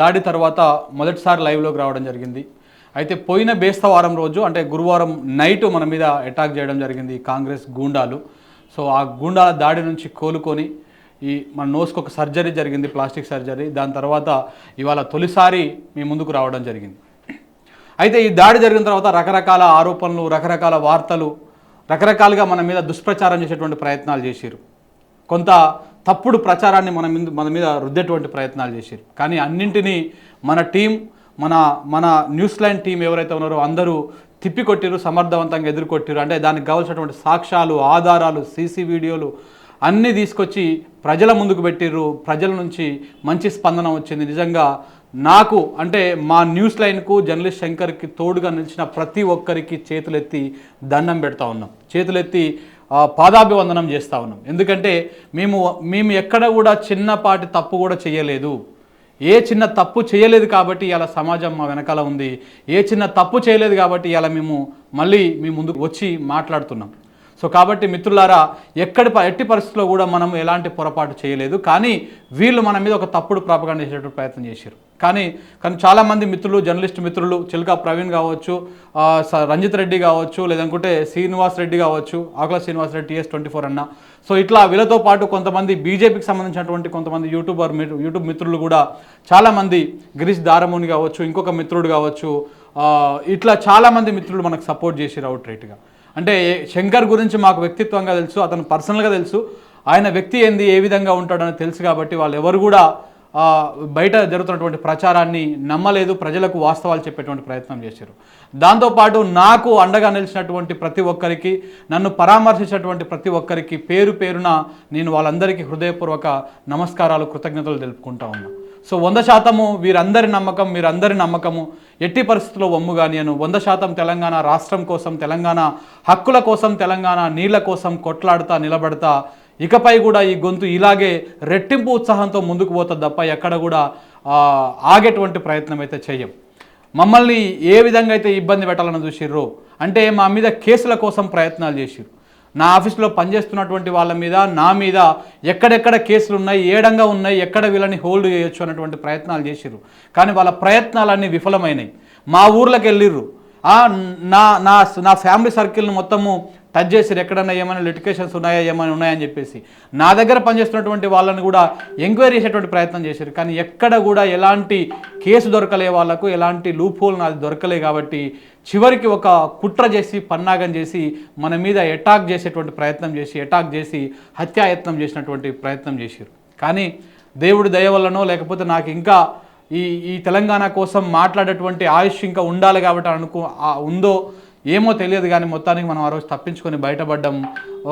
దాడి తర్వాత మొదటిసారి లైవ్లోకి రావడం జరిగింది. అయితే పోయిన బేస్తవారం రోజు అంటే గురువారం నైట్ మన మీద అటాక్ చేయడం జరిగింది కాంగ్రెస్ గూండాలు. సో ఆ గూండాల దాడి నుంచి కోలుకొని ఈ మన నోస్కి ఒక సర్జరీ జరిగింది ప్లాస్టిక్ సర్జరీ దాని తర్వాత ఇవాళ తొలిసారి మీ ముందుకు రావడం జరిగింది. అయితే ఈ దాడి జరిగిన తర్వాత రకరకాల ఆరోపణలు రకరకాల వార్తలు రకరకాలుగా మన మీద దుష్ప్రచారం చేసేటువంటి ప్రయత్నాలు చేశారు కొంత తప్పుడు ప్రచారాన్ని మన మీద మన మీద రుద్దేటువంటి ప్రయత్నాలు చేశారు. కానీ అన్నింటినీ మన టీం మన మన న్యూస్ లైన్ టీం ఎవరైతే ఉన్నారో అందరూ తిప్పికొట్టిరు సమర్థవంతంగా ఎదుర్కొట్టిరు. అంటే దానికి కావాల్సినటువంటి సాక్ష్యాలు ఆధారాలు సీసీ వీడియోలు అన్నీ తీసుకొచ్చి ప్రజల ముందుకు పెట్టిర్రు. ప్రజల నుంచి మంచి స్పందన వచ్చింది. నిజంగా నాకు అంటే మా న్యూస్ లైన్కు జర్నలిస్ట్ శంకర్కి తోడుగా నిలిచిన ప్రతి ఒక్కరికి చేతులెత్తి దండం పెడతా ఉన్నాం. చేతులెత్తి పాదాభివందనం చేస్తూ ఉన్నాం. ఎందుకంటే మేము మేము ఎక్కడ కూడా చిన్నపాటి తప్పు కూడా చేయలేదు. ఏ చిన్న తప్పు చేయలేదు కాబట్టి ఇలా సమాజం మా వెనకాల ఉంది. ఏ చిన్న తప్పు చేయలేదు కాబట్టి ఇలా మేము మళ్ళీ మీ ముందుకు వచ్చి మాట్లాడుతున్నాం. సో కాబట్టి మిత్రులారా ఎక్కడి ప- ఎట్టి పరిస్థితుల్లో కూడా మనం ఎలాంటి పొరపాటు చేయలేదు. కానీ వీళ్ళు మన మీద ఒక తప్పుడు ప్రాపగాండ చేసేటువంటి ప్రయత్నం చేశారు. కానీ కానీ చాలామంది మిత్రులు జర్నలిస్ట్ మిత్రులు చిల్కా ప్రవీణ్ కావచ్చు స- రంజిత్ రెడ్డి కావచ్చు లేదనుకుంటే శ్రీనివాస్ రెడ్డి కావచ్చు Akula Srinivas Reddy TS twenty four అన్న. సో ఇట్లా వీళ్ళతో పాటు కొంతమంది బీజేపీకి సంబంధించినటువంటి కొంతమంది యూట్యూబర్ యూట్యూబ్ మిత్రులు కూడా చాలామంది గిరీష్ దారముని కావచ్చు ఇంకొక మిత్రుడు కావచ్చు ఇట్లా చాలామంది మిత్రులు మనకు సపోర్ట్ చేసి అవుట్ రైట్గా. అంటే శంకర్ గురించి మాకు వ్యక్తిత్వంగా తెలుసు అతను పర్సనల్గా తెలుసు. ఆయన వ్యక్తి ఏంది ఏ విధంగా ఉంటాడని తెలుసు కాబట్టి వాళ్ళు ఎవరు కూడా బయట జరుగుతున్నటువంటి ప్రచారాన్ని నమ్మలేదు ప్రజలకు వాస్తవాలు చెప్పేటువంటి ప్రయత్నం చేశారు. దాంతోపాటు నాకు అండగా నిలిచినటువంటి ప్రతి ఒక్కరికి నన్ను పరామర్శించినటువంటి ప్రతి ఒక్కరికి పేరు పేరున నేను వాళ్ళందరికీ హృదయపూర్వక నమస్కారాలు కృతజ్ఞతలు తెలుపుకుంటా ఉన్నా. సో వంద శాతము వీరందరి నమ్మకం వీరందరి నమ్మకము ఎట్టి పరిస్థితుల్లో వమ్ము కానియను వంద శాతం తెలంగాణ రాష్ట్రం కోసం తెలంగాణ హక్కుల కోసం తెలంగాణ నీళ్ళ కోసం కొట్లాడుతా నిలబడతా. ఇకపై కూడా ఈ గొంతు ఇలాగే రెట్టింపు ఉత్సాహంతో ముందుకు పోతుంది తప్ప ఎక్కడ కూడా ఆగేటువంటి ప్రయత్నం అయితే చేయం మమ్మల్ని ఏ విధంగా అయితే ఇబ్బంది పెట్టాలని చూసిర్రో అంటే మా మీద కేసుల కోసం ప్రయత్నాలు చేసిర్రు. నా ఆఫీస్లో పనిచేస్తున్నటువంటి వాళ్ళ మీద నా మీద ఎక్కడెక్కడ కేసులు ఉన్నాయి ఏడంగా ఉన్నాయి ఎక్కడ వీళ్ళని హోల్డ్ చేయొచ్చు అన్నటువంటి ప్రయత్నాలు చేసిర్రు. కానీ వాళ్ళ ప్రయత్నాలన్నీ విఫలమైనాయి. మా ఊర్లోకి వెళ్ళిర్రు. నా నా నా ఫ్యామిలీ సర్కిల్ని మొత్తము టచ్ చేసిరు ఎక్కడన్నా ఏమైనా లిటికేషన్స్ ఉన్నాయా ఏమైనా ఉన్నాయని చెప్పేసి. నా దగ్గర పనిచేస్తున్నటువంటి వాళ్ళని కూడా ఎంక్వైరీ చేసేటువంటి ప్రయత్నం చేశారు కానీ ఎక్కడ కూడా ఎలాంటి కేసు దొరకలే వాళ్ళకు ఎలాంటి లూపోల్ నాది దొరకలే కాబట్టి చివరికి ఒక కుట్ర చేసి పన్నాగం చేసి మన మీద అటాక్ చేసేటువంటి ప్రయత్నం చేసి అటాక్ చేసి హత్యాయత్నం చేసినటువంటి ప్రయత్నం చేశారు కానీ దేవుడి దయ వల్లనో లేకపోతే నాకు ఇంకా ఈ ఈ తెలంగాణ కోసం మాట్లాడేటువంటి ఆయుష్ ఇంకా ఉండాలి కాబట్టి అనుకో ఉందో ఏమో తెలియదు కానీ మొత్తానికి మనం ఆ రోజు తప్పించుకొని బయటపడ్డం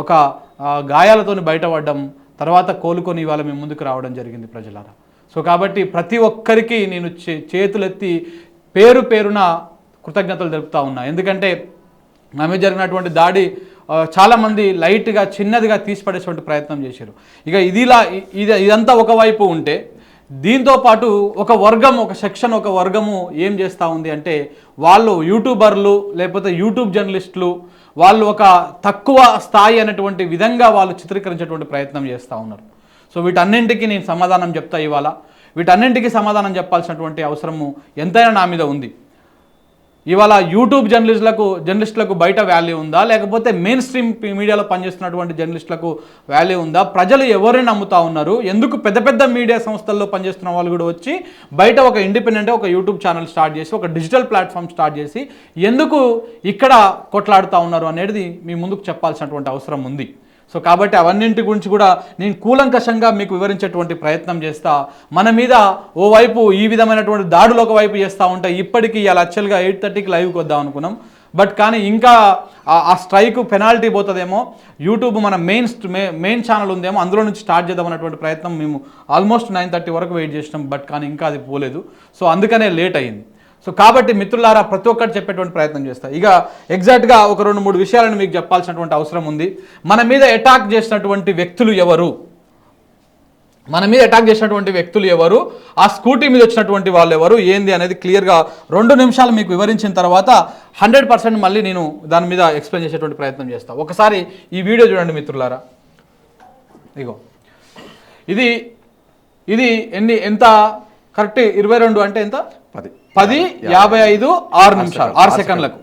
ఒక గాయాలతో గాయాలతోని బయటపడ్డం తర్వాత కోలుకొని ఇవాళ మేము ముందుకు రావడం జరిగింది ప్రజలారా. సో కాబట్టి ప్రతి ఒక్కరికి నేను చే చేతులెత్తి పేరు పేరున కృతజ్ఞతలు తెలుపుతా ఉన్నా. ఎందుకంటే నా మీద జరిగినటువంటి దాడి చాలామంది లైట్గా చిన్నదిగా తీసిపడేటువంటి ప్రయత్నం చేశారు. ఇక ఇదిలా ఇది ఇదంతా ఒకవైపు ఉంటే దీంతో పాటు ఒక వర్గం ఒక సెక్షన్ ఒక వర్గము ఏం చేస్తూ ఉంది అంటే వాళ్ళు యూట్యూబర్లు లేకపోతే యూట్యూబ్ జర్నలిస్టులు వాళ్ళు ఒక తక్కువ స్థాయి అనేటువంటి విధంగా వాళ్ళు చిత్రీకరించేటువంటి ప్రయత్నం చేస్తూ ఉన్నారు. సో వీటన్నింటికి నేను సమాధానం చెప్తా ఇవాళ. వీటన్నింటికి సమాధానం చెప్పాల్సినటువంటి అవసరము ఎంతైనా నా మీద ఉంది. ఇవాళ యూట్యూబ్ జర్నలిస్టులకు జర్నలిస్టులకు బయట వాల్యూ ఉందా? లేకపోతే మెయిన్ స్ట్రీమ్ మీడియాలో పనిచేస్తున్నటువంటి జర్నలిస్టులకు వాల్యూ ఉందా? ప్రజలు ఎవరిని నమ్ముతా ఉన్నారు? ఎందుకు పెద్ద పెద్ద మీడియా సంస్థల్లో పనిచేస్తున్న వాళ్ళు కూడా వచ్చి బయట ఒక ఇండిపెండెంట్ ఒక యూట్యూబ్ ఛానల్ స్టార్ట్ చేసి ఒక డిజిటల్ ప్లాట్ఫామ్ స్టార్ట్ చేసి ఎందుకు ఇక్కడ కొట్లాడుతూ ఉన్నారు అనేది మీ ముందుకు చెప్పాల్సినటువంటి అవసరం ఉంది. సో కాబట్టి అవన్నింటి గురించి కూడా నేను కూలంకషంగా మీకు వివరించేటువంటి ప్రయత్నం చేస్తా. మన మీద ఓవైపు ఈ విధమైనటువంటి దాడులు ఒకవైపు చేస్తూ ఉంటాయి ఇప్పటికీ ఇలా యాక్చువల్గా ఎయిట్ థర్టీకి లైవ్కి వద్దాం అనుకున్నాం. బట్ కానీ ఇంకా ఆ- ఆ స్ట్రైక్ పెనాల్టీ పోతుందేమో. యూట్యూబ్ మన మెయిన్ మెయిన్ ఛానల్ ఉందేమో. అందులో నుంచి స్టార్ట్ చేద్దాం అన్నటువంటి ప్రయత్నం మేము ఆల్మోస్ట్ నైన్ థర్టీ వరకు వెయిట్ చేసినాం. బట్ కానీ ఇంకా అది పోలేదు. సో అందుకనే లేట్ అయింది. సో కాబట్టి మిత్రులారా ప్రతి ఒక్కటి చెప్పేటువంటి ప్రయత్నం చేస్తా. ఇక ఎగ్జాక్ట్గా ఒక రెండు మూడు విషయాలను మీకు చెప్పాల్సినటువంటి అవసరం ఉంది. మన మీద అటాక్ చేసినటువంటి వ్యక్తులు ఎవరు? మన మీద అటాక్ చేసినటువంటి వ్యక్తులు ఎవరు? ఆ స్కూటీ మీద వచ్చినటువంటి వాళ్ళు ఎవరు? ఏంది అనేది క్లియర్గా రెండు నిమిషాలు మీకు వివరించిన తర్వాత హండ్రెడ్ పర్సెంట్ మళ్ళీ నేను దాని మీద ఎక్స్ప్లెయిన్ చేసేటువంటి ప్రయత్నం చేస్తాను ఒకసారి ఈ వీడియో చూడండి మిత్రులారా. ఇగో. ఇది ఇది ఎన్ని ఎంత కరెక్ట్ ఇరవై రెండు అంటే ఎంత? పది. పది యాభై. ఐదు ఆరు నిమిషాలు ఆరు సెకండ్లకు.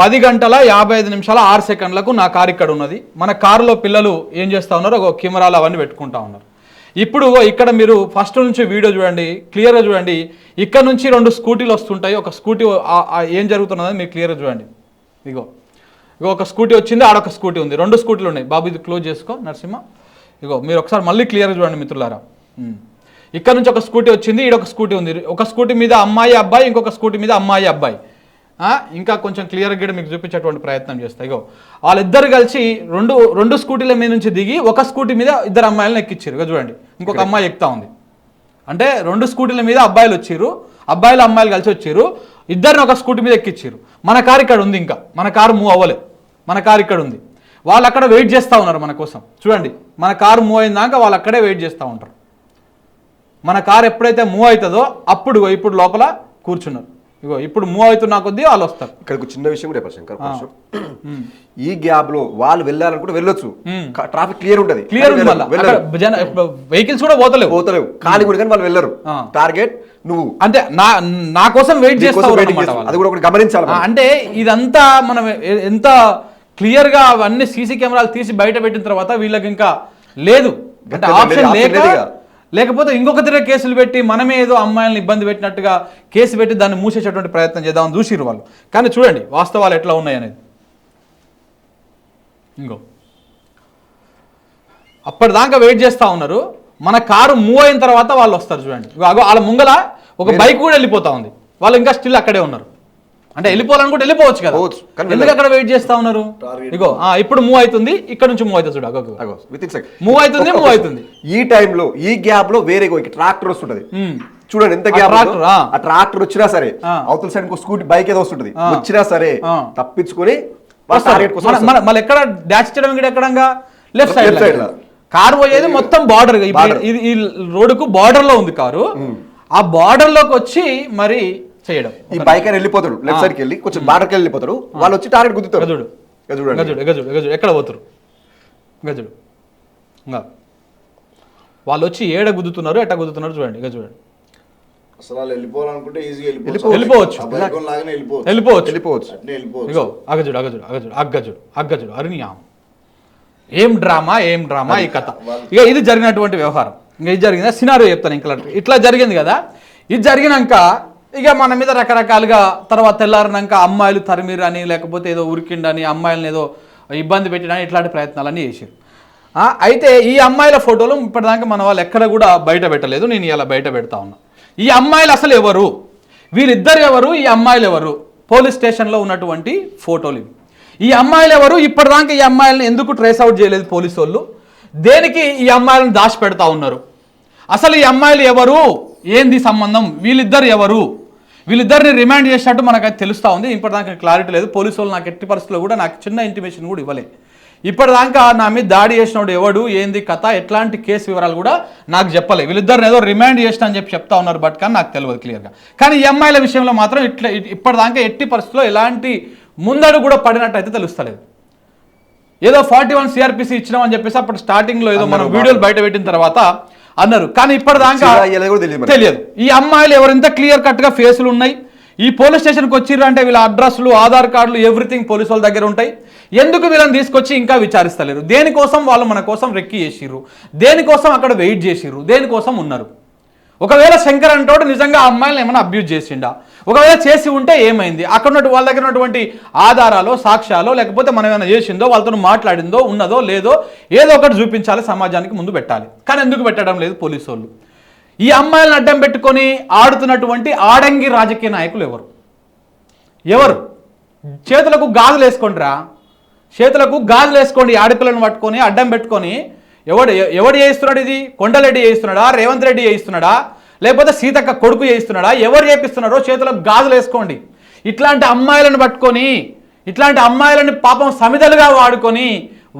పది గంటల యాభై ఐదు నిమిషాల ఆరు సెకండ్లకు నా కారు ఇక్కడ ఉన్నది. మన కారులో పిల్లలు ఏం చేస్తా ఉన్నారు ఒక కెమెరాలు అవన్నీ పెట్టుకుంటా ఉన్నారు. ఇప్పుడు ఇక్కడ మీరు ఫస్ట్ నుంచి వీడియో చూడండి క్లియర్గా చూడండి. ఇక్కడ నుంచి రెండు స్కూటీలు వస్తుంటాయి. ఒక స్కూటీ ఏం జరుగుతున్నది మీరు క్లియర్గా చూడండి. ఇగో. ఇగో ఒక స్కూటీ వచ్చింది ఆడొక స్కూటీ ఉంది. రెండు స్కూటీలు ఉన్నాయి. బాబు ఇది క్లోజ్ చేసుకో నరసింహ. ఇగో మీరు ఒకసారి మళ్ళీ క్లియర్గా చూడండి మిత్రులారా. ఇక్కడ నుంచి ఒక స్కూటీ వచ్చింది ఈడ ఒక స్కూటీ ఉంది. ఒక స్కూటీ మీద అమ్మాయి అబ్బాయి ఇంకొక స్కూటీ మీద అమ్మాయి అబ్బాయి. ఇంకా కొంచెం క్లియర్గా కూడా మీకు చూపించేటువంటి ప్రయత్నం చేస్తాయి ఇగో వాళ్ళిద్దరు కలిసి రెండు రెండు స్కూటీల మీద నుంచి దిగి ఒక స్కూటీ మీద ఇద్దరు అమ్మాయిలను ఎక్కిచ్చారు. ఇగో చూడండి ఇంకొక అమ్మాయి ఎక్కుతా ఉంది. అంటే రెండు స్కూటీల మీద అబ్బాయిలు వచ్చిర్రు అబ్బాయిలు అమ్మాయిలు కలిసి వచ్చిర్రు ఇద్దరిని ఒక స్కూటీ మీద ఎక్కిచ్చారు. మన కారు ఇక్కడ ఉంది ఇంకా. మన కారు మూవ్ అవ్వలేదు. మన కారు ఇక్కడ ఉంది. వాళ్ళు అక్కడ వెయిట్ చేస్తూ ఉన్నారు మన కోసం. చూడండి మన కారు మూవ్ అయిందాక వాళ్ళు అక్కడే వెయిట్ చేస్తూ ఉంటారు. మన కారు ఎప్పుడైతే మూవ్ అవుతుందో అప్పుడు ఇప్పుడు లోపల కూర్చున్నారు. ఇగో ఇప్పుడు మూవ్ అవుతున్నా కొద్దీ వాళ్ళు వస్తారు. ఇక్కడ ఒక చిన్న విషయం కూడా చెప్పారు శంకర్. ఈ గ్యాప్లో వాళ్ళు వెళ్ళాలనుకుంటే వెళ్ళొచ్చు. ట్రాఫిక్ క్లియర్ ఉంటది. క్లియర్ కానీ వెహికల్స్ కూడా పోతలేవు. పోతలేవు. ఖాళీ కూడా కానీ వాళ్ళు వెళ్ళరు. టార్గెట్ నువ్వు. అంటే నా నా కోసం వెయిట్ నీకోసం చేస్తా waiting అన్నమాట చేస్తారు. వాళ్ళు. అది కూడా ఒకటి గమనించాలి. అంటే ఇదంతా మనం ఎంత క్లియర్గా అవన్నీ సీసీ కెమెరాలు తీసి బయట పెట్టిన తర్వాత వీళ్ళకి ఇంకా లేదు. అంటే ఆప్షన్ లేక. లేకపోతే ఇంకొక తిరిగి కేసులు పెట్టి మనమే ఏదో అమ్మాయిలను ఇబ్బంది పెట్టినట్టుగా కేసు పెట్టి దాన్ని మూసేసేటువంటి ప్రయత్నం చేద్దామని చూసిరు వాళ్ళు. కానీ చూడండి వాస్తవాలు ఎట్లా ఉన్నాయి అనేది. ఇంకో. అప్పటిదాకా వెయిట్ చేస్తా ఉన్నారు. మన కారు మూవ్ అయిన తర్వాత వాళ్ళు వస్తారు చూడండి. వాళ్ళ ముంగల ఒక బైక్ కూడా వెళ్ళిపోతా ఉంది. వాళ్ళు ఇంకా స్టిల్ అక్కడే ఉన్నారు. అంటే వెళ్ళిపోవాలనుకుంటే వెళ్ళిపోవచ్చు కదా ఎందుకు అక్కడ వెయిట్ చేస్తా ఉన్నారు ఇగో ఆ, ఇప్పుడు మూవ్ అవుతుంది ఇక్కడ నుంచి మూవ్ అవుతుంది చూడు. అగో, within second. Move అవుతుంది, ఒక్క- అవుతుంది. ఈ టైంలో ఈ గ్యాప్లో వేరే ట్రాక్టర్ వస్తుంటది మ్మ్. చూడండి ఎంత గ్యాప్ ఆ. ట్రాక్టర్ వచ్చినా సరే. అవతల సైడ్ స్కూటీ బైక్ ఏదో వస్తుంటది. వచ్చినా సరే. తప్పించుకొని మళ్ళీ ఎక్కడ డాష్ చేయడం ఎక్కడంగా లెఫ్ట్ సైడ్లో. కారు పోయేది మొత్తం బార్డర్. ఇది ఈ రోడ్డుకు బార్డర్లో ఉంది కారు ఆ బార్డర్లోకి వచ్చి మరి చేయడం. ఈ బైక్ అని వెళ్ళిపోతాడు లెఫ్ట్ సైడ్ వెళ్ళి కొంచెం బార్డర్కి వెళ్ళిపోతాడు వాళ్ళు వచ్చి టార్గెట్ గుద్దుతారు. గజుడు. చూడండి గజుడు గజుడు గజుడు. ఎక్కడ పోతురు? గజుడు. ఇంకా. వాళ్ళు వచ్చి ఏడ గుద్దుతున్నారు ఎట్ట గుద్దుతున్నారు చూడండి ఇక చూడండి అసలు వాళ్ళు వెళ్ళిపోవాలనుకుంటే ఈజీగా వెళ్ళిపోవచ్చు. వెళ్ళిపోవచ్చు. వెళ్ళిపోవచ్చు. వెళ్ళిపోవచ్చు. వెళ్ళిపోవచ్చు. అట్నే వెళ్ళిపోవచ్చు. ఇగో అగజుడు అగజుడు అగజుడు అగ్గజుడు అగ్గజుడు అరినియాం ఏం డ్రామా ఏం డ్రామా ఈ కథ. ఇక ఇది జరిగినటువంటి వ్యవహారం. ఇంకా ఇది జరిగిందా? సినారియో చెప్తాను ఇంకా ఇట్లా జరిగింది కదా? ఇది జరిగినాక ఇక మన మీద రకరకాలుగా తర్వాత తెల్లారినాక అమ్మాయిలు తరిమిరు అని లేకపోతే ఏదో ఉరికిండని అమ్మాయిలను ఏదో ఇబ్బంది పెట్టడానికి ఇట్లాంటి ప్రయత్నాలన్నీ చేశారు. అయితే ఈ అమ్మాయిల ఫోటోలు ఇప్పటిదాకా మన వాళ్ళు ఎక్కడ కూడా బయట పెట్టలేదు. నేను ఇలా బయట పెడతా ఉన్నా. ఈ అమ్మాయిలు అసలు ఎవరు? వీరిద్దరు ఎవరు? ఈ అమ్మాయిలు ఎవరు? పోలీస్ స్టేషన్లో ఉన్నటువంటి ఫోటోలు ఇవి. ఈ అమ్మాయిలు ఎవరు? ఇప్పటిదాకా ఈ అమ్మాయిలను ఎందుకు ట్రేస్ అవుట్ చేయలేదు పోలీసు వాళ్ళు? దేనికి ఈ అమ్మాయిలను దాచి పెడతా ఉన్నారు? అసలు ఈ అమ్మాయిలు ఎవరు? ఏంది సంబంధం? వీళ్ళిద్దరు ఎవరు? వీళ్ళిద్దరిని రిమాండ్ చేసినట్టు మనకు అది తెలుస్తూ ఉంది. ఇప్పటిదాకా క్లారిటీ లేదు. పోలీసు వాళ్ళు నాకు ఎట్టి పరిస్థితుల్లో కూడా నాకు చిన్న ఇంటిమేషన్ కూడా ఇవ్వలేదు ఇప్పటిదాకా నా మీద దాడి చేసినోడు ఎవడు ఏంది కథ ఎట్లాంటి కేసు వివరాలు కూడా నాకు చెప్పలేదు వీళ్ళిద్దరిని ఏదో రిమాండ్ చేసిన అని చెప్పి చెప్తా ఉన్నారు బట్ కానీ నాకు తెలియదు క్లియర్గా కానీ అమ్మాయిల విషయంలో మాత్రం ఇట్లా ఇప్పటిదాకా ఎట్టి పరిస్థితుల్లో ఎలాంటి ముందడు కూడా పడినట్టు అయితే తెలుస్తలేదు. ఏదో ఫార్టీ వన్ సిఆర్పిసి ఇచ్చినామని చెప్పేసి అప్పుడు స్టార్టింగ్లో ఏదో మనం వీడియోలు బయట పెట్టిన తర్వాత అన్నారు. కానీ ఇప్పటిదాకా. తెలియదు ఈ అమ్మాయిలు ఎవరింత క్లియర్ కట్గా ఫేసులు ఉన్నాయి? ఈ పోలీస్ స్టేషన్కి వచ్చిర్రు అంటే వీళ్ళ అడ్రస్లు ఆధార్ కార్డులు ఎవ్రీథింగ్ పోలీసు వాళ్ళ దగ్గర ఉంటాయి. ఎందుకు వీళ్ళని తీసుకొచ్చి ఇంకా విచారిస్తలేరు? దేనికోసం వాళ్ళు మన కోసం రెక్కి చేసిర్రు? దేనికోసం అక్కడ వెయిట్ చేసిర్రు? దేనికోసం ఉన్నారు? ఒకవేళ శంకర్ అంటోడు నిజంగా ఆ అమ్మాయిని ఏమైనా అబ్యూజ్ చేసిండా? ఒకవేళ చేసి ఉంటే ఏమైంది? అక్కడ ఉన్నట్టు వాళ్ళ దగ్గర ఉన్నటువంటి ఆధారాలు సాక్ష్యాలు లేకపోతే మనం ఏమైనా చేసిందో వాళ్ళతో మాట్లాడిందో ఉన్నదో లేదో ఏదో ఒకటి చూపించాలి సమాజానికి ముందు పెట్టాలి. కానీ ఎందుకు పెట్టడం లేదు పోలీసు వాళ్ళు ఈ అమ్మాయిలను అడ్డం పెట్టుకొని ఆడుతున్నటువంటి ఆడంగి రాజకీయ నాయకులు ఎవరు? ఎవరు? చేతులకు గాజులు వేసుకోండిరా చేతులకు గాజులు వేసుకోండి ఆడపిల్లను పట్టుకొని అడ్డం పెట్టుకొని ఎవడు ఎవడు చేయిస్తున్నాడు ఇది? కొండలరెడ్డి చేయిస్తున్నాడా? రేవంత్ రెడ్డి చేయిస్తున్నాడా? లేకపోతే సీతక్క కొడుకు చేయిస్తున్నాడా? ఎవరు చేపిస్తున్నారో చేతులకు గాజులు వేసుకోండి. ఇట్లాంటి అమ్మాయిలను పట్టుకొని ఇట్లాంటి అమ్మాయిలను పాపం సమిధలుగా వాడుకొని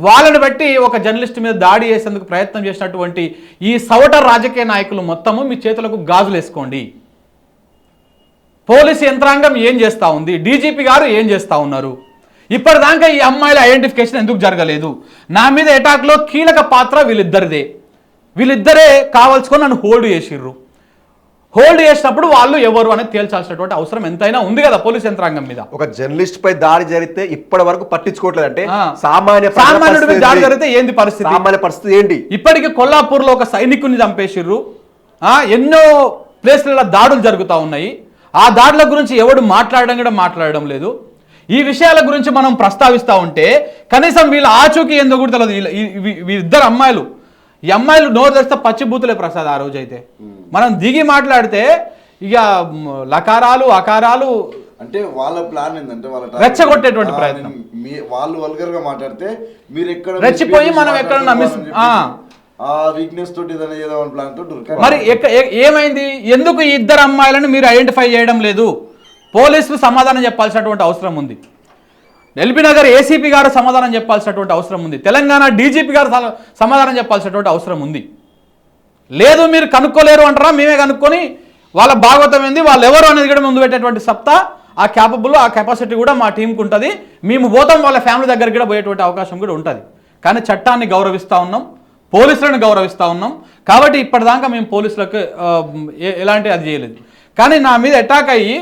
వాళ్ళని బట్టి ఒక జర్నలిస్ట్ మీద దాడి చేసేందుకు ప్రయత్నం చేసినటువంటి ఈ సవట రాజకీయ నాయకులు మొత్తము మీ చేతులకు గాజులు వేసుకోండి. పోలీసు యంత్రాంగం ఏం చేస్తూ ఉంది? డీజీపీ గారు ఏం చేస్తా ఉన్నారు? ఇప్పటిదాకా ఈ అమ్మాయిల ఐడెంటిఫికేషన్ ఎందుకు జరగలేదు? నా మీద అటాక్లో కీలక పాత్ర వీళ్ళిద్దరిదే. వీళ్ళిద్దరే కావాల్సుకొని నన్ను హోల్డ్ చేసిర్రు. హోల్డ్ చేసినప్పుడు వాళ్ళు ఎవరు అనేది తేల్చాల్సినటువంటి అవసరం ఎంతైనా ఉంది కదా పోలీస్ యంత్రాంగం మీద. ఒక జర్నలిస్ట్ పై దాడి జరిగితే ఇప్పటి వరకు పట్టించుకోవట్లేదు అంటే. సామాన్య సామాన్యుడి మీద దాడి? జరిగితే ఏంది పరిస్థితి? సామాన్య పరిస్థితి ఏంటి? ఇప్పటికి కొల్లాపూర్లో ఒక సైనికుని చంపేసిర్రు. ఆ, ఎన్నో ప్లేస్లలో దాడులు జరుగుతూ ఉన్నాయి. ఆ దాడుల గురించి ఎవడు మాట్లాడడం కూడా మాట్లాడడం లేదు. ఈ విషయాల గురించి మనం ప్రస్తావిస్తూ ఉంటే కనీసం వీళ్ళ ఆచూకీ ఏందో కూడా తెలియదు వీళ్ళిద్దరు అమ్మాయిలు ఈ అమ్మాయిలు నోరు తెరిస్తే పచ్చిబూతులే ప్రసాద్ ఆ రోజు అయితే మనం దిగి మాట్లాడితే ఇక లకారాలు అకారాలు అంటే వాళ్ళ ప్లాన్ ఏంటంటే వాళ్ళ రెచ్చగొట్టేటువంటి ప్రయత్నం. వాళ్ళు వల్గర్గా మాట్లాడితే మీరు ఎక్కడ రెచ్చిపోయి మనం ఎక్కడ ఆ. వీక్నెస్ తోటి ఏదైనా ప్లాన్ తోటి. మరి ఏమైంది ఎందుకు ఈ ఇద్దరు అమ్మాయిలను మీరు ఐడెంటిఫై చేయడం లేదు పోలీసులు సమాధానం చెప్పాల్సినటువంటి అవసరం ఉంది. ఎల్బీ నగర్ ఏసీపీ గారు సమాధానం చెప్పాల్సినటువంటి అవసరం ఉంది. తెలంగాణ డీజీపీ గారు సమాధానం చెప్పాల్సినటువంటి అవసరం ఉంది. లేదు మీరు కనుక్కోలేరు అంటారా? మేమే కనుక్కొని వాళ్ళ భాగవతం ఏంది? వాళ్ళు ఎవరు అనేది కూడా ముందు పెట్టేటువంటి సత్తా ఆ క్యాపబుల్ ఆ కెపాసిటీ కూడా మా టీంకి ఉంటుంది. మేము పోతాం వాళ్ళ ఫ్యామిలీ దగ్గరికి కూడా పోయేటువంటి అవకాశం కూడా ఉంటుంది. కానీ చట్టాన్ని గౌరవిస్తూ ఉన్నాం పోలీసులను గౌరవిస్తూ ఉన్నాం. కాబట్టి ఇప్పటిదాకా మేము పోలీసులకు ఎలాంటి అది చేయలేదు. కానీ నా మీద అటాక్ అయ్యి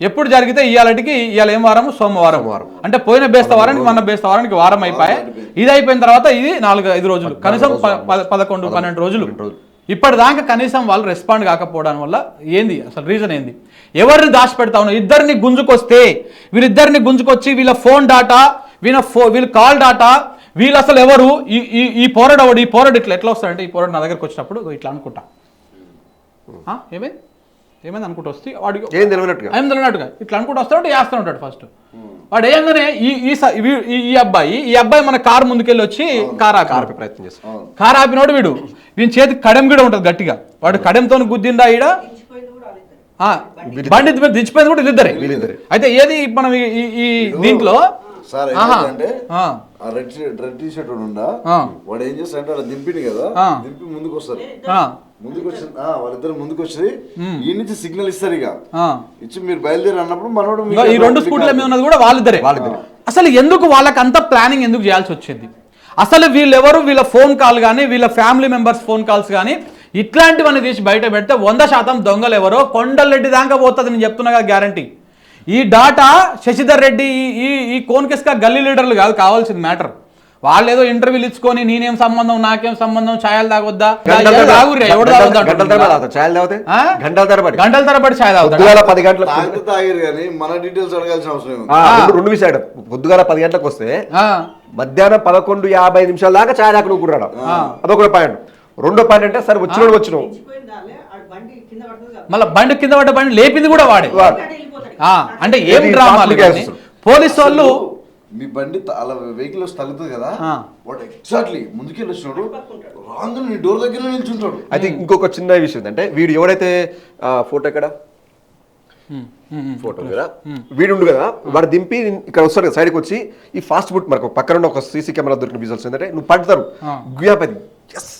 ఎప్పుడు జరిగితే ఇవాళకి ఇవాళ ఏం వారం సోమవారం. సోమవారం. అంటే పోయిన బేస్త వారానికి మన బేస్త వారానికి వారం అయిపోయాయి ఇది అయిపోయిన తర్వాత ఇది నాలుగు ఐదు రోజులు. కనీసం పదకొండు పన్నెండు రోజులు. ఇప్పటిదాకా కనీసం వాళ్ళు రెస్పాండ్ కాకపోవడం వల్ల ఏంది? అసలు రీజన్ ఏంది? ఎవరిని దాచిపెడతా ఉన్నారు ఇద్దరిని గుంజుకొస్తే వీళ్ళిద్దరిని గుంజుకొచ్చి వీళ్ళ ఫోన్ డాటా వీళ్ళ ఫో వీళ్ళ కాల్ డాటా వీళ్ళు అసలు ఎవరు? ఈ ఈ ఈ పోరడు ఎవడు? ఈ పోరడు ఇట్లా ఎట్లా వస్తాడంటే ఈ పోరడు నా దగ్గరకు వచ్చినప్పుడు ఇట్లా అనుకుంటా. ఆ, ఏమైంది అనుకుంటా వస్తే వాడికి ఏం తెలియనట్టుగా? ఏం తెలియనట్టుగా? ఇట్లా అనుకుంటూ వస్తాడు చేస్తూ ఉంటాడు ఫస్ట్ వాడు ఏంగానే ఈ ఈ అబ్బాయి ఈ అబ్బాయి మన కారు ముందుకెళ్ళి వచ్చి కార్ ఆపి కార్పే ప్రయత్నం చేస్తాం అవును. కారు ఆపినోడు వీడు. వీని చేతికి కడెం కూడా ఉంటుంది గట్టిగా. వాడు కడెంతో గుద్దిండా ఈడ? ఆ, బండి దించిపోయింది కూడా వీళ్ళిద్దరే. వీళ్ళిద్దరే. అయితే ఏది మనం ఈ- దీంట్లో. ఏంటంటే ఆ, రెడ్ రెడ్ టీ షర్ట్ ఉండా. వాడు ఏం చేస్తాడంటే అలా దింపింది కదా. దింపి ముందుకు వస్తారు ఆ, ముందుకు వచ్చి ఆ, వాళ్ళిద్దరు ముందుకు వచ్చి ఈ నుంచి సిగ్నల్ ఇస్తారు ఇక. ఇచ్చి మీరు బయలుదేరి అన్నప్పుడు మనోడు ఈ రెండు స్కూటీల మీద ఉన్నది కూడా వాళ్ళిద్దరే. వాళ్ళిద్దరే. అసలు ఎందుకు వాళ్ళకి అంత ప్లానింగ్ ఎందుకు చేయాల్సి వచ్చింది? అసలు వీళ్ళెవరు వీళ్ళ ఫోన్ కాల్ కానీ వీళ్ళ ఫ్యామిలీ మెంబర్స్ ఫోన్ కాల్స్ కానీ ఇట్లాంటివన్నీ తీసి బయట పెడితే వంద శాతం దొంగలు ఎవరో కొండలరెడ్డి దాకా పోతుంది నేను చెప్తున్నా గ్యారంటీ. ఈ డాటా శశిధర్ రెడ్డి ఈ- ఈ ఈ కోన్కెస్కా గల్లీ లీడర్లు కాదు కావాల్సింది మ్యాటర్. వాళ్ళు ఏదో ఇంటర్వ్యూలు ఇచ్చుకొని నేనేం సంబంధం నాకేం సంబంధం ఛాయలు తాగొద్దా? గంటల తరబడి- గంటల-? తరబడి ఛాయ్ తాగుతాడా? పది మన డీటెయిల్స్ అడగాల్సిన అవసరం రెండు విషయాలు. పొద్దుగాల పది గంటలకు వస్తే ఆ, మధ్యాహ్నం పదకొండు యాభై నిమిషాల దాకా ఛాయ్ దాకా నువ్వు కూర్రాడు అదొక పాయింట్. రెండో పాయింట్ అంటే సరే వచ్చినోడు వచ్చినావు మళ్ళీ బండి కింద పడ్డ బండి లేపింది కూడా వాడే. అంటే ఏం డ్రామాలు? అసలు. పోలీసు వాళ్ళు మీ బండి అలా వెహికల్ తగ్గుతుంది కదా. వాడు ఎగ్జాక్ట్లీ ముందుకెళ్ళి వచ్చినాడు రాంగ్ నీ డోర్ దగ్గర నిల్చుంటాడు అయితే ఇంకొక చిన్న విషయం ఏంటంటే వీడు ఎవడైతే ఫోటో ఎక్కడ ఉమ్, ఉమ్, ఉమ్. ఫోటో కదా వీడు ఉండు కదా వాడు దింపి ఇక్కడ వస్తాడు కదా సైడ్కి వచ్చి ఈ ఫాస్ట్ ఫుడ్ మనకు పక్కన ఒక సీసీ కెమెరా దొరికిన విజువల్స్ ఏంటంటే నువ్వు పడతారు ఆ. గుయాపది ఎస్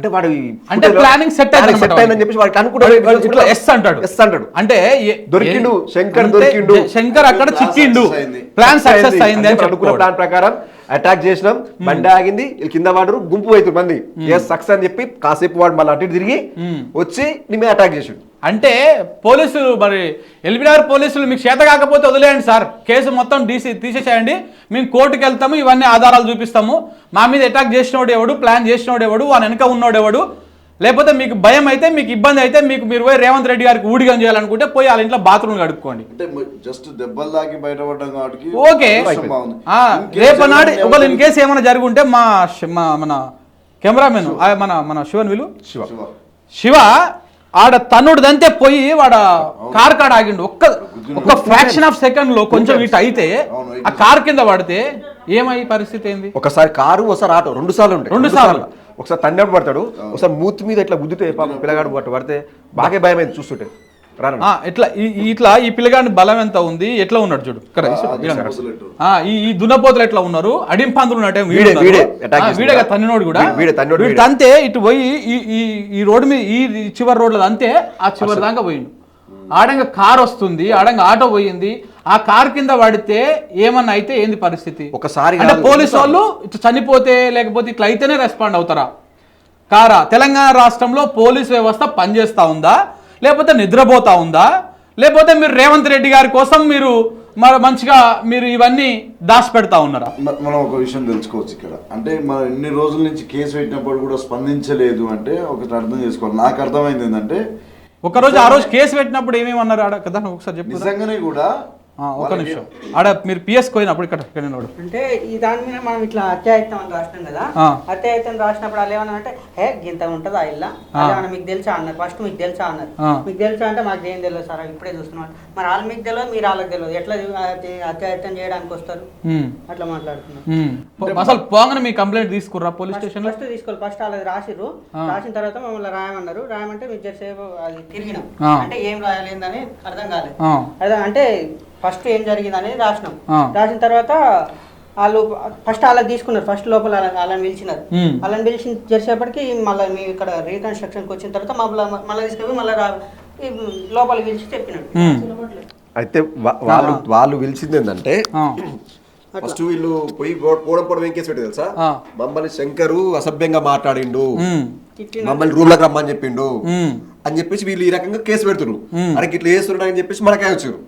అంటే వాడు అంటే set planning అయిందన్నమాట set అయిందని అనుకుంటాడు వాడు- ఇట్లా ఎస్ అంటాడు. ఎస్ అంటాడు. అంటే దొరికిండు, శంకర్ దొరికిండు. శంకర్ అక్కడ చిక్కిండు. అయింది. ప్లాన్ సక్సెస్ అయింది. అని అనుకున్న ప్లాన్ ప్రకారం అటాక్ చేసినాం బండి ఆగింది వీళ్ళు కింద వాడు గుంపు అవుతుంది మంది. ఎస్ సక్సెస్ అని చెప్పి కాసేపు వాడు మళ్ళీ అటు తిరిగి వచ్చి నీ మీద అటాక్ చేసిండు. అంటే పోలీసులు మరి ఎల్బీఆర్ పోలీసులు మీకు చేత కాకపోతే వదిలేయండి సార్. కేసు మొత్తం డీసీ తీసేసేయండి. మేము కోర్టుకి వెళ్తాము ఇవన్నీ ఆధారాలు చూపిస్తాము. మా మీద అటాక్ చేసినోడు ఎవడు ప్లాన్ చేసినోడు ఎవడు వాని వెనక ఉన్నోడు ఎవడు లేకపోతే మీకు భయం అయితే మీకు ఇబ్బంది అయితే మీకు మీరు పోయి రేవంత్ రెడ్డి గారికి ఊడిగం చేయాలనుకుంటే పోయి వాళ్ళ ఇంట్లో బాత్రూమ్ కడుక్కోండి. అంటే జస్ట్ దెబ్బలు తాకి బయటపడ్డాం కాబట్టి ఓకే. రేపనాడు ఒకవేళ ఇన్ కేసు ఏమైనా జరిగి ఉంటే మా మన కెమెరామెన్ మన మన శివన్ విలు శివ. శివ. ఆడ తన్నుడు దంతే పోయి వాడ కార్ కాడ ఆగిండు. ఒక్క ఒక్క ఫ్రాక్షన్ ఆఫ్ సెకండ్లో కొంచెం ఇటు అయితే ఆ కార్ కింద పడితే ఏమై పరిస్థితి ఏంది? ఒకసారి కారు ఒకసారి ఆటో రెండు సార్లు ఉంటాయి. రెండు సార్లు. ఒకసారి తండ్రి పడతాడు. ఒకసారి మూతి మీద ఇట్లా గుద్దితే పాపం పిల్లగాడు పట్టు పడితే బాగా భయమైంది చూస్తుంటే. రాను ఆ, ఇట్లా ఇట్లా ఈ పిల్లగాడి బలం ఎంత ఉంది? ఎట్లా ఉన్నాడు చూడు. ఈ ఈ దున్నపోతులు ఎట్లా ఉన్నారు? అడింపందులు ఉన్నట్టే తన్నినోడు కూడా. వీడే. తంతే ఇటు పోయి ఈ ఈ రోడ్డు మీద ఈ ఈ చివరి రోడ్లో అంతే ఆ చివరి దాకా పోయిండు. ఆడంగా కార్ వస్తుంది ఆడంగా ఆటో పోయింది. ఆ కార్ కింద పడితే ఏమన్నా అయితే ఏంది పరిస్థితి? ఒకసారి అంటే పోలీసు వాళ్ళు ఇట్లా చనిపోతే లేకపోతే ఇట్లా అయితేనే రెస్పాండ్ అవుతారా? కారా? తెలంగాణ రాష్ట్రంలో పోలీస్ వ్యవస్థ పనిచేస్తా ఉందా? లేకపోతే నిద్రపోతా ఉందా? లేకపోతే మీరు రేవంత్ రెడ్డి గారి కోసం మీరు మరి మంచిగా మీరు ఇవన్నీ దాచిపెడతా ఉన్నారా? మ- మనం ఒక విషయం తెలుసుకోవచ్చు ఇక్కడ. అంటే మనం ఎన్ని రోజుల నుంచి కేసు పెట్టినప్పుడు కూడా స్పందించలేదు అంటే ఒకటి అర్థం చేసుకోవాలి. నాకు అర్థమైంది ఏంటంటే ఒకరోజు ఆ రోజు కేసు పెట్టినప్పుడు ఏమేమి అన్నారు ఆడ కదా ఒకసారి చెప్పు నిజంగానే కూడా ఒక నిమిషం. ఆడ మీరు పిఎస్ పోయినప్పుడు ఇక్కడ ఇక్కడ నిలబడు. అంటే ఈ దాని మీద మనం ఇట్లా అత్యాయత్నం అని రాసినాం కదా ఆ. అత్యాయత్నం రాసినప్పుడు వాళ్ళు ఏమన్నా అంటే హే గింత ఉంటుందా. అదేమన్నా మీకు తెలుసా? అన్నారు. ఫస్ట్ మీకు తెలుసా? అన్నారు. మీకు తెలుసా? అంటే మాకు ఏం తెలియదు సార్ ఇప్పుడే చూస్తున్నాం. మరి వాళ్ళు మీకు తెలియదు మీరు వాళ్ళకి తెలియదు. ఎట్లా అత్య- అత్యాయత్నం చేయడానికి వస్తారు? అట్లా మాట్లాడుతున్నాం. అసలు పోగానే మీ కంప్లైంట్ తీసుకుర్రా పోలీస్ స్టేషన్ ఫస్ట్ తీసుకోవాలి. ఫస్ట్ వాళ్ళది రాసిర్రు. ఆ. రాసిన తర్వాత మమ్మల్ని రాయమన్నారు. రాయమంటే మీరు జరసేపు అది తిరిగినాం. అంటే ఏం రాయలేదని అర్థం కాలేదు. అదే అంటే ఫస్ట్ ఏం జరిగింది అనేది రాసినాం. రాసిన తర్వాత వాళ్ళు ఫస్ట్ అలా తీసుకున్నారు. ఫస్ట్ లోపల అలా- వాళ్ళని పిలిచినారు. మ్మ్. వాళ్ళని పిలిచి చేసేపటికి మళ్ళీ మీ ఇక్కడ రీకన్స్ట్రక్షన్కి వచ్చిన తర్వాత మళ్ళీ మళ్ళీ తీసుకెళ్ళి మళ్ళీ లోపల పిలిచి చెప్పినాడు మ్మ్. అయితే వాళ్ళు వాళ్ళు పిలిచింది ఏంటంటే ఫస్ట్ వీళ్ళు పోయి పోవడం పోవడం ఏం కేసు పెట్టి తెలుసా. మమ్మల్ని శంకరు అసభ్యంగా మాట్లాడిండు. మమ్మల్ని రూమ్లోకి రమ్మని చెప్పిండు. అని చెప్పేసి వీళ్ళు ఈ రకంగా కేసు పెడుతున్నారు. మ్మ్. అరే ఇట్లా చేస్తున్నాడు అని చెప్పేసి మనకే వచ్చారు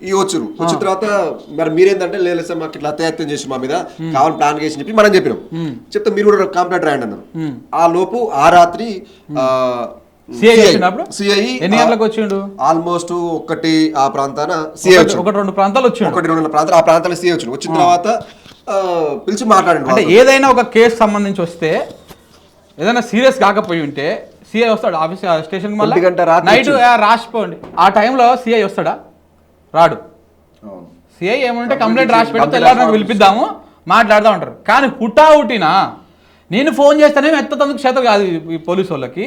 ఈ వచ్చారు వచ్చిన తర్వాత మరి మీరేందంటే లేదు సార్ మాకు ఇట్లా అత్యాయత్నం చేసి మా మీద కావాలి ప్లాన్ చేసి చెప్పి మనం చెప్పినాం. చెప్తే మీరు కూడా కంప్లైంట్ రాయండి అన్నారు. ఆ లోపు ఆ రాత్రి? సిఐ ఆల్మోస్ట్ ఒకటి ఆ ప్రాంతాన సిఐ ఒకటి రెండు ప్రాంతాలు వచ్చిండు? ఒకటి రెండు ప్రాంతాలు ఆ ప్రాంతాల సీఏ వచ్చాడు. వచ్చిన తర్వాత పిలిచి మాట్లాడండి అంటే ఏదైనా ఒక కేసు సంబంధించి వస్తే ఏదైనా సీరియస్ కాకపోయి ఉంటే సిఐ వస్తాడు ఆఫీస్ స్టేషన్ నైట్ రాసిపోండి. ఆ టైంలో సిఐ వస్తాడా? రాడు. సిఐ ఏమంటే కంప్లైంట్ రాసి పెడితే తెల్లారి పిలిపిద్దాము మాట్లాడదాం అంటారు కానీ హుటా హుటినా నేను ఫోన్ చేస్తేనేమో ఎత్తతందుకు చేత కాదు ఈ- పోలీసు వాళ్ళకి.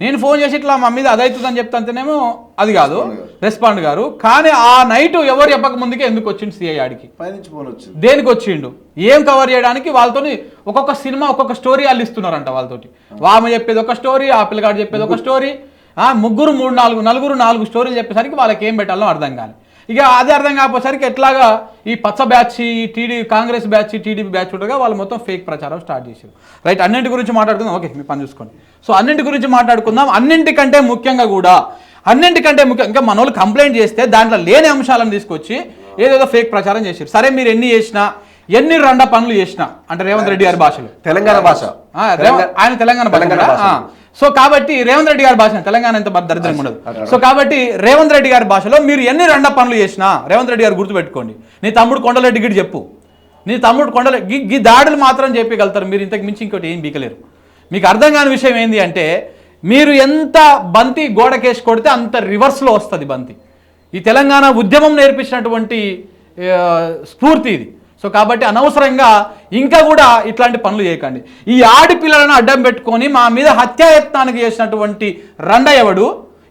నేను ఫోన్ చేసి ఇట్లా మా మీద అదవుతుందని చెప్తాంతేనేమో అది కాదు. రెస్పాండ్ గారు. కానీ ఆ నైట్ ఎవరు చెప్పక ముందుకే ఎందుకు వచ్చింది సిఐ ఆడికి? దేనికి వచ్చిండు? ఏం కవర్ చేయడానికి వాళ్ళతోని ఒక్కొక్క సినిమా ఒక్కొక్క స్టోరీ వాళ్ళు ఇస్తున్నారంట వాళ్ళతోటి ఆమె చెప్పేది ఒక స్టోరీ ఆ పిల్లగాడు చెప్పేది ఒక స్టోరీ. ముగ్గురు మూడు నాలుగు నలుగురు నాలుగు స్టోరీలు చెప్పేసరికి వాళ్ళకి ఏం పెట్టాలో అర్థం కాదు ఇక అది అర్థం కాకపోసరికి ఎట్లాగా ఈ పచ్చ బ్యాచ్ ఈ టీడీ కాంగ్రెస్ బ్యాచ్ టీడీపీ బ్యాచ్ ఉండగా వాళ్ళు మొత్తం ఫేక్ ప్రచారం స్టార్ట్ చేశారు. రైట్ అన్నింటి గురించి మాట్లాడుకుందాం. ఓకే మీ పని చూసుకోండి. సో అన్నింటి గురించి మాట్లాడుకుందాం. అన్నింటికంటే ముఖ్యంగా కూడా అన్నింటికంటే ముఖ్యం ఇంకా మన కంప్లైంట్ చేస్తే దాంట్లో లేని అంశాలను తీసుకొచ్చి ఏదేదో ఫేక్ ప్రచారం చేశారు. సరే మీరు ఎన్ని చేసినా ఎన్ని రండ పనులు చేసినా అంటే రేవంత్ రెడ్డి గారి భాషలో. తెలంగాణ భాష. ఆయన తెలంగాణ భాష. సో కాబట్టి రేవంత్ రెడ్డి గారి భాష తెలంగాణ ఎంత దరిద్రంగా ఉండదు. సో కాబట్టి రేవంత్ రెడ్డి గారి భాషలో మీరు ఎన్ని రెండ పనులు చేసినా రేవంత్ రెడ్డి గారు గుర్తుపెట్టుకోండి. నీ తమ్ముడు కొండలరెడ్డి గిడి చెప్పు. నీ తమ్ముడు కొండల ఈ దాడులు మాత్రం చెప్పగలుగుతారు. మీరు ఇంతకు మించి ఇంకోటి ఏం బీకలేరు మీకు అర్థం కాని విషయం ఏంది అంటే మీరు ఎంత బంతి గోడకేసి కొడితే అంత రివర్స్లో వస్తుంది బంతి. ఈ తెలంగాణ ఉద్యమం నేర్పించినటువంటి స్ఫూర్తి ఇది. సో కాబట్టి అనవసరంగా ఇంకా కూడా ఇట్లాంటి పనులు చేయకండి. ఈ ఆడపిల్లలను అడ్డం పెట్టుకొని మా మీద హత్యాయత్నానికి చేసినటువంటి రండ ఎవడు?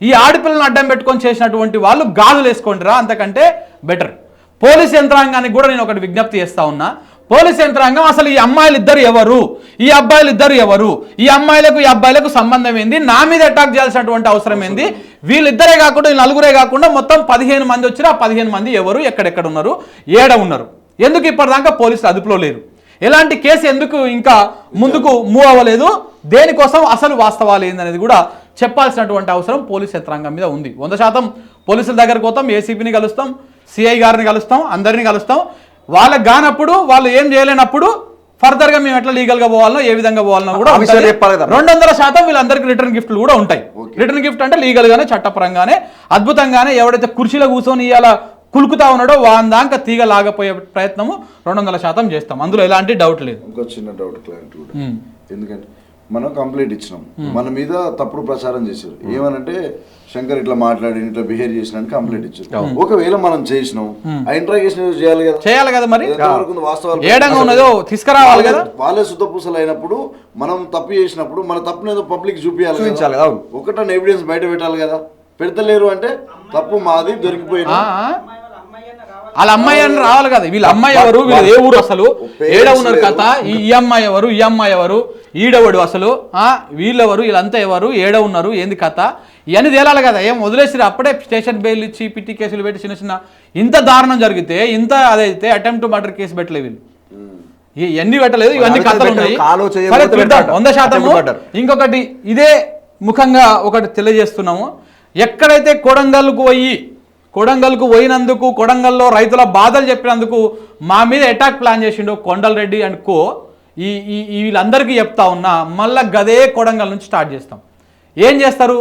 ఈ ఆడపిల్లను అడ్డం పెట్టుకొని చేసినటువంటి వాళ్ళు గాజులు వేసుకోండిరా అంతకంటే బెటర్. పోలీస్ యంత్రాంగానికి కూడా నేను ఒకటి విజ్ఞప్తి చేస్తా ఉన్నా. పోలీస్ యంత్రాంగం అసలు ఈ అమ్మాయిలు ఇద్దరు ఎవరు? ఈ అబ్బాయిలు ఇద్దరు ఎవరు? ఈ అమ్మాయిలకు ఈ అబ్బాయిలకు సంబంధం ఏంది? నా మీద అటాక్ చేయాల్సినటువంటి అవసరం ఏంది? వీళ్ళిద్దరే కాకుండా నలుగురే కాకుండా మొత్తం పదిహేను మంది వచ్చిన ఆ పదిహేను మంది ఎవరు? ఎక్కడెక్కడ ఉన్నారు? ఏడ ఉన్నారు? ఎందుకు ఇప్పటిదాకా పోలీసులు అదుపులో లేరు? ఎలాంటి కేసు ఎందుకు ఇంకా ముందుకు మూవ్ అవ్వలేదు? దేనికోసం అసలు వాస్తవాలు ఏందనేది కూడా చెప్పాల్సినటువంటి అవసరం పోలీస్ యంత్రాంగం మీద ఉంది. వంద శాతం పోలీసుల దగ్గరకు పోతాం ఏసీపీని కలుస్తాం సిఐ గారిని కలుస్తాం అందరిని కలుస్తాం. వాళ్ళకి కానప్పుడు వాళ్ళు ఏం చేయలేనప్పుడు ఫర్దర్గా మేము ఎట్లా లీగల్గా పోవాలనో ఏ విధంగా పోవాలనో కూడా. రెండు వందల శాతం వీళ్ళందరికీ రిటర్న్ గిఫ్ట్లు కూడా ఉంటాయి. రిటర్న్ గిఫ్ట్ అంటే లీగల్ గానే చట్టపరంగానే అద్భుతంగానే ఎవడైతే కుర్చీలో కూర్చొని ఇవాళ కులుకుతా ఉన్నాడో వాని దాకా తీగ లాగపోయే ప్రయత్నము రెండు వందల శాతం చేస్తాం. అందులో ఎలాంటి డౌట్ లేదు. ఇంకో చిన్న డౌట్ క్లారిటీ కూడా. ఎందుకంటే మనం కంప్లైంట్ ఇచ్చినాం. మన మీద తప్పుడు ప్రచారం చేశారు. ఏమనంటే శంకర్ ఇట్లా మాట్లాడి ఇట్లా బిహేవ్ చేసిన కంప్లైంట్ ఇచ్చారు. ఒకవేళ మనం చేసినాం ఆ ఇంట్రాగేషన్ చేయాలి కదా. చేయాలి కదా మరి? వాస్తవాలు ఏడంగా ఉన్నదో తీసుకురావాలి కదా? వాళ్ళే- శుద్ధ పూసలు అయినప్పుడు మనం తప్పు చేసినప్పుడు మన తప్పుని ఏదో పబ్లిక్ చూపించాలి చూపించాలి కదా. ఒకటన్న ఎవిడెన్స్ బయట పెట్టాలి కదా. పెడతలేరు అంటే తప్పు మాది ఆ. వాళ్ళ అమ్మాయి అని రావాలి కదా. వీళ్ళ అమ్మాయి ఎవరు? వీళ్ళు ఏ ఊరు అసలు? ఏడ ఉన్నారు కథ? ఈ అమ్మాయి ఎవరు? ఈ అమ్మాయి ఎవరు? ఈడెవడు అసలు? ఆ వీళ్ళెవరు? వీళ్ళంతా ఎవరు? ఏడ ఉన్నారు? ఏంది కథ? ఇవన్నీ తేలాలి కదా. ఏం వదిలేసి అప్పుడే స్టేషన్ బెయిల్ ఇచ్చి పిట్టి కేసులు పెట్టి చిన్న చిన్న ఇంత దారుణం జరిగితే ఇంత అదైతే అటెంప్ట్ మర్డర్ కేసు పెట్టలేదు వీళ్ళు. ఇవన్నీ పెట్టలేదు? ఇవన్నీ కథలు ఉన్నాయి. వంద murder. ఇంకొకటి ఇదే ముఖంగా ఒకటి తెలియజేస్తున్నాము. ఎక్కడైతే కొడంగల్కు పోయి కొడంగల్కు పోయినందుకు కొడంగల్లో రైతుల బాధలు చెప్పినందుకు మా మీద అటాక్ ప్లాన్ చేసిండు కొండల్ రెడ్డి అండ్ కో. ఈ ఈ వీళ్ళందరికీ చెప్తా ఉన్నా మళ్ళా గదే కొడంగల్ నుంచి స్టార్ట్ చేస్తాం. ఏం చేస్తారు?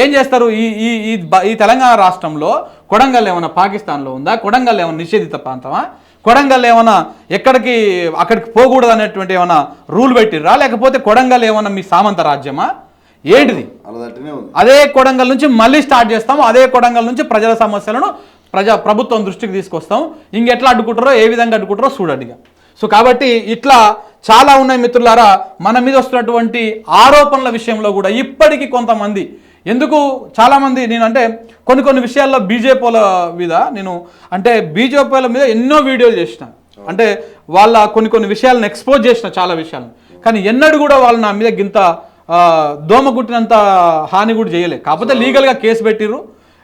ఏం చేస్తారు? ఈ ఈ ఈ ఈ తెలంగాణ రాష్ట్రంలో కొడంగల్ ఏమైనా పాకిస్తాన్లో ఉందా? కొడంగల్ ఏమైనా నిషేధిత ప్రాంతమా? కొడంగల్ ఏమైనా ఎక్కడికి అక్కడికి పోకూడదు అనేటువంటి ఏమైనా రూల్ పెట్టిర్రా? లేకపోతే కొడంగల్ ఏమైనా మీ సామంత రాజ్యమా? ఏంటిది? అదే కొడంగల్ నుంచి మళ్ళీ స్టార్ట్ చేస్తాం అదే కొడంగల్ నుంచి ప్రజల సమస్యలను ప్రజా ప్రభుత్వం దృష్టికి తీసుకొస్తాం ఇంకెట్లా అడ్డుకుంటారో ఏ విధంగా అడ్డుకుంటారో చూడండి ఇక. సో కాబట్టి ఇట్లా చాలా ఉన్నాయి మిత్రులారా. మన మీద వస్తున్నటువంటి ఆరోపణల విషయంలో కూడా ఇప్పటికీ కొంతమంది ఎందుకు చాలామంది నేను అంటే కొన్ని కొన్ని విషయాల్లో బీజేపీల మీద నేను అంటే బీజేపీల మీద ఎన్నో వీడియోలు చేసిన. అంటే వాళ్ళ కొన్ని కొన్ని విషయాలను ఎక్స్పోజ్ చేసిన చాలా విషయాలను. కానీ ఎన్నడూ కూడా వాళ్ళు నా మీద గింత దోమ కుట్టినంత హాని కూడా చేయలే. కాకపోతే లీగల్గా కేసు పెట్టిర్రు.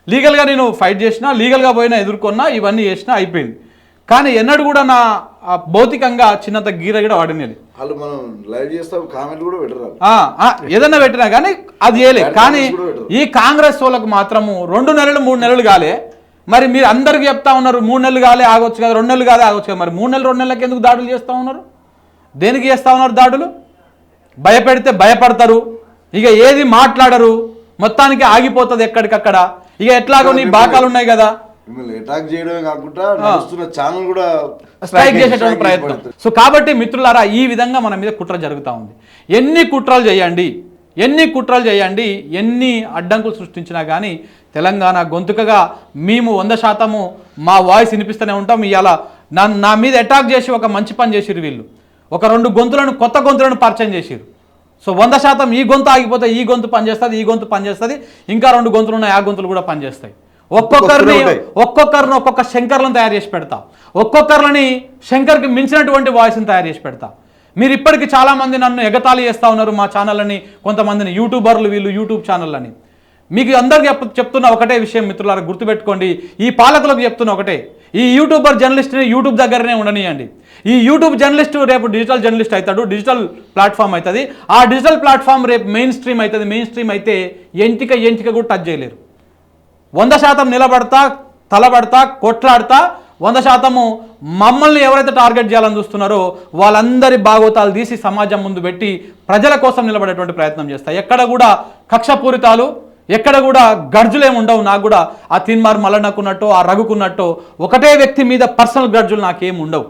లీగల్గా నేను ఫైట్ చేసినా లీగల్గా పోయినా ఎదుర్కొన్నా ఇవన్నీ చేసినా అయిపోయింది. కానీ ఎన్నడూ కూడా నా భౌతికంగా చిన్నంత గీర కూడా వాడినది వాళ్ళు మనం లైవ్ చేస్తాం కామెంట్ కూడా పెట్టరు ఆ, ఆ, ఏదన్నా పెట్టినా కానీ అది చేయలే. Bad కానీ. ఈ కాంగ్రెస్ వాళ్ళకు మాత్రము రెండు నెలలు మూడు నెలలు కాలే. మరి మీరు అందరికి చెప్తా ఉన్నారు మూడు నెలలు కాలే ఆగొచ్చు కదా రెండు నెలలు కాలే ఆగొచ్చు కదా. మరి మూడు నెలలు రెండు నెలలకి ఎందుకు దాడులు చేస్తూ ఉన్నారు? దేనికి చేస్తూ ఉన్నారు దాడులు? భయపెడితే భయపడతారు. ఇక ఏది మాట్లాడరు. మొత్తానికి ఆగిపోతుంది ఎక్కడికక్కడ. ఇక ఎట్లాగో నీ బాకాలు ఉన్నాయి కదా. మిమ్మల్ని అటాక్ చేయడమే కాకుండా నడుస్తున్న ఛానల్ కూడా స్ట్రైక్ చేసేటువంటి strike ప్రయత్నం. సో కాబట్టి మిత్రులారా ఈ విధంగా మన మీద కుట్ర జరుగుతూ ఉంది. ఎన్ని కుట్రలు చేయండి ఎన్ని కుట్రలు చేయండి ఎన్ని అడ్డంకులు సృష్టించినా కానీ తెలంగాణ గొంతుకగా మేము వంద శాతము మా వాయిస్ వినిపిస్తూనే ఉంటాం. ఇవాళ నా నా మీద అటాక్ చేసి ఒక మంచి పని చేసిరు వీళ్ళు. ఒక రెండు గొంతులను కొత్త గొంతులను పరిచయం చేసిరు సో వంద శాతం ఈ గొంతు ఆగిపోతే ఈ గొంతు పనిచేస్తుంది ఈ గొంతు పనిచేస్తుంది ఇంకా రెండు గొంతులు ఉన్నాయి ఆ గొంతులు కూడా పనిచేస్తాయి. ఒక్కొక్కరిని. ఒక్కొక్కరిని ఒక్కొక్క శంకర్లను తయారు చేసి పెడతా. ఒక్కొక్కరిని శంకర్కి మించినటువంటి వాయిస్ని తయారు చేసి పెడతా. మీరు ఇప్పటికి చాలా మంది నన్ను ఎగతాళి చేస్తూ ఉన్నారు మా ఛానళ్ళని కొంతమందిని యూట్యూబర్లు వీళ్ళు యూట్యూబ్ ఛానళ్ళని. మీకు అందరికి చెప్ చెప్తున్న ఒకటే విషయం మిత్రులారా గుర్తుపెట్టుకోండి. ఈ పాలకులకు చెప్తున్న ఒకటే. ఈ యూట్యూబర్ జర్నలిస్ట్ని యూట్యూబ్ దగ్గరనే ఉండనియండి. ఈ యూట్యూబ్ జర్నలిస్ట్ రేపు డిజిటల్ జర్నలిస్ట్ అవుతాడు డిజిటల్ ప్లాట్ఫామ్ అవుతుంది. ఆ డిజిటల్ ప్లాట్ఫామ్ రేపు మెయిన్ స్ట్రీమ్ అవుతుంది. మెయిన్ స్ట్రీమ్ అయితే ఎంటిక ఎంటిక కూడా టచ్ చేయలేరు. వంద శాతం నిలబడతా తలబడతా కొట్లాడతా వంద శాతము మమ్మల్ని ఎవరైతే టార్గెట్ చేయాలని చూస్తున్నారో వాళ్ళందరి భాగోతాలు తీసి సమాజం ముందు పెట్టి ప్రజల కోసం నిలబడేటువంటి ప్రయత్నం చేస్తా. ఎక్కడ కూడా కక్షపూరితాలు ఎక్కడ కూడా గర్జులేమి ఉండవు నాకు కూడా. ఆ తిన్మార్ మల్లన్నకున్నట్టు ఆ రఘుకున్నట్టు ఒకటే వ్యక్తి మీద పర్సనల్ గర్జులు నాకేం ఉండవు.